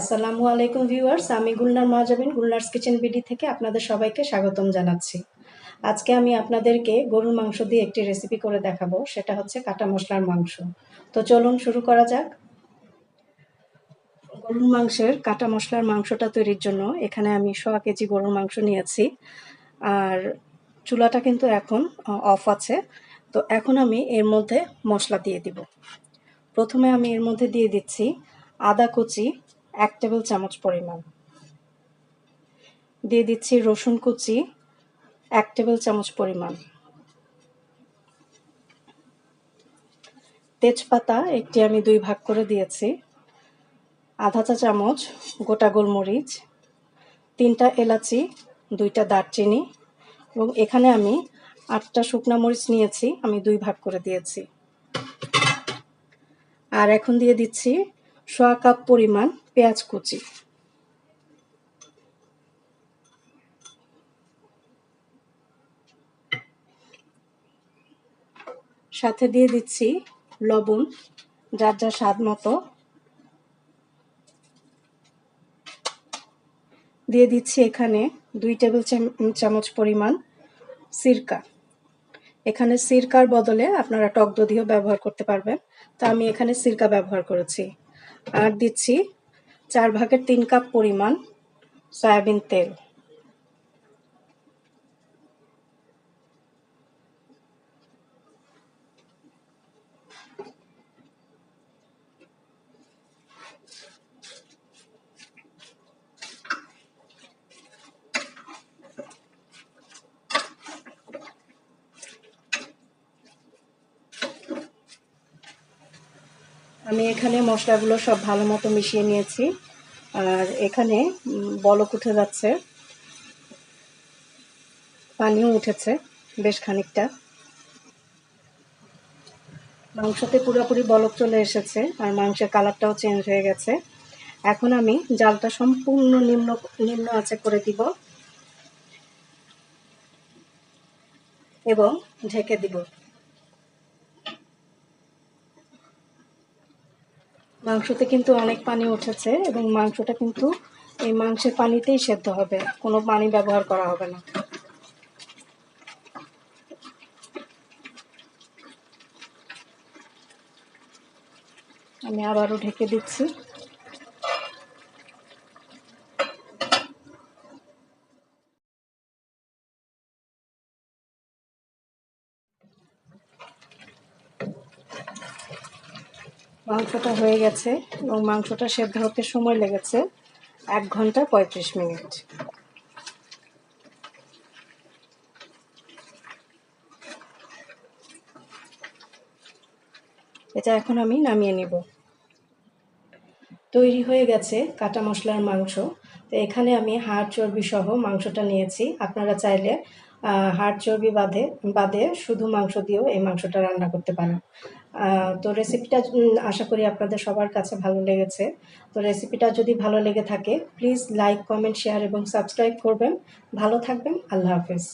আসসালামু আলাইকুম ভিউয়ার্স, আমি গুলনার মহাজাবিন গুলনার্স কিচেন বিডি থেকে আপনাদের সবাইকে স্বাগতম জানাচ্ছি। আজকে আমি আপনাদেরকে গরুর মাংস দিয়ে একটি রেসিপি করে দেখাবো, সেটা হচ্ছে কাটা মশলার মাংস। তো চলুন শুরু করা যাক। গরুর মাংসের কাটা মশলার মাংসটা তৈরির জন্য এখানে আমি সোয়া কেজি গরুর মাংস নিয়েছি। আর চুলাটা কিন্তু এখন অফ আছে। তো এখন আমি এর মধ্যে মশলা দিয়ে দিব। প্রথমে আমি এর মধ্যে দিয়ে দিচ্ছি আদা কুচি এক টেবিল চামচ পরিমাণ। দিয়ে দিচ্ছি রসুন কুচি, এক টেবিল চামচ পরিমাণ। তেজপাতা একটি আমি দুই ভাগ করে দিয়েছি। আধা চা চামচ গোটা গোলমরিচ, তিনটা এলাচি, দুইটা দারচিনি এবং এখানে আমি আটটা শুকনা মরিচ নিয়েছি, আমি দুই ভাগ করে দিয়েছি। আর এখন দিয়ে দিচ্ছি সোয়া কাপ পরিমাণ পেঁয়াজ কুচি। সাথে দিয়ে দিচ্ছি লবণ, যার যা স্বাদ মতো। দিয়ে দিচ্ছি এখানে দুই টেবিল চামচ পরিমাণ সিরকা। এখানে সিরকার বদলে আপনারা টক দধিও ব্যবহার করতে পারবেন। তা আমি এখানে সিরকা ব্যবহার করেছি। আর দিচ্ছি চার ভাগের তিন কাপ পরিমাণ সয়াবিন তেল। আমি এখানে মশলাগুলো সব ভালো মতো মিশিয়ে নিয়েছি। আর এখানে বলক উঠে যাচ্ছে। পানিও উঠেছে বেশ খানিকটা। মাংসতে পুরোপুরি বলক চলে এসেছে আর মাংসের কালারটাও চেঞ্জ হয়ে গেছে। এখন আমি জালটা সম্পূর্ণ নিম্ন নিম্ন আঁচে করে দিব। এবং ঢেকে দিব। মাংসতে কিন্তু অনেক পানি উঠেছে এবং মাংসটা কিন্তু এই মাংসের পানিতেই সেদ্ধ হবে। কোনো পানি ব্যবহার করা হবে না। আমি আবারও ঢেকে দিচ্ছি। মাংসটা হয়ে গেছে এবং মাংসটা সেদ্ধ হতে সময় লেগেছে এক ঘণ্টা পঁয়ত্রিশ মিনিট। এটা এখন আমি নামিয়ে নিব। তৈরি হয়ে গেছে কাটা মশলার মাংস। তো এখানে আমি হাড় চর্বি সহ মাংসটা নিয়েছি। আপনারা চাইলে হাড় চর্বি বাদে বাদে শুধু মাংস দিয়েও এই মাংসটা রান্না করতে পারেন। তো রেসিপিটা আশা করি আপনাদের সবার কাছে ভালো লেগেছে। তো রেসিপিটা যদি ভালো লেগে থাকে প্লিজ লাইক কমেন্ট শেয়ার এবং সাবস্ক্রাইব করবেন। ভালো থাকবেন। আল্লাহ হাফেজ।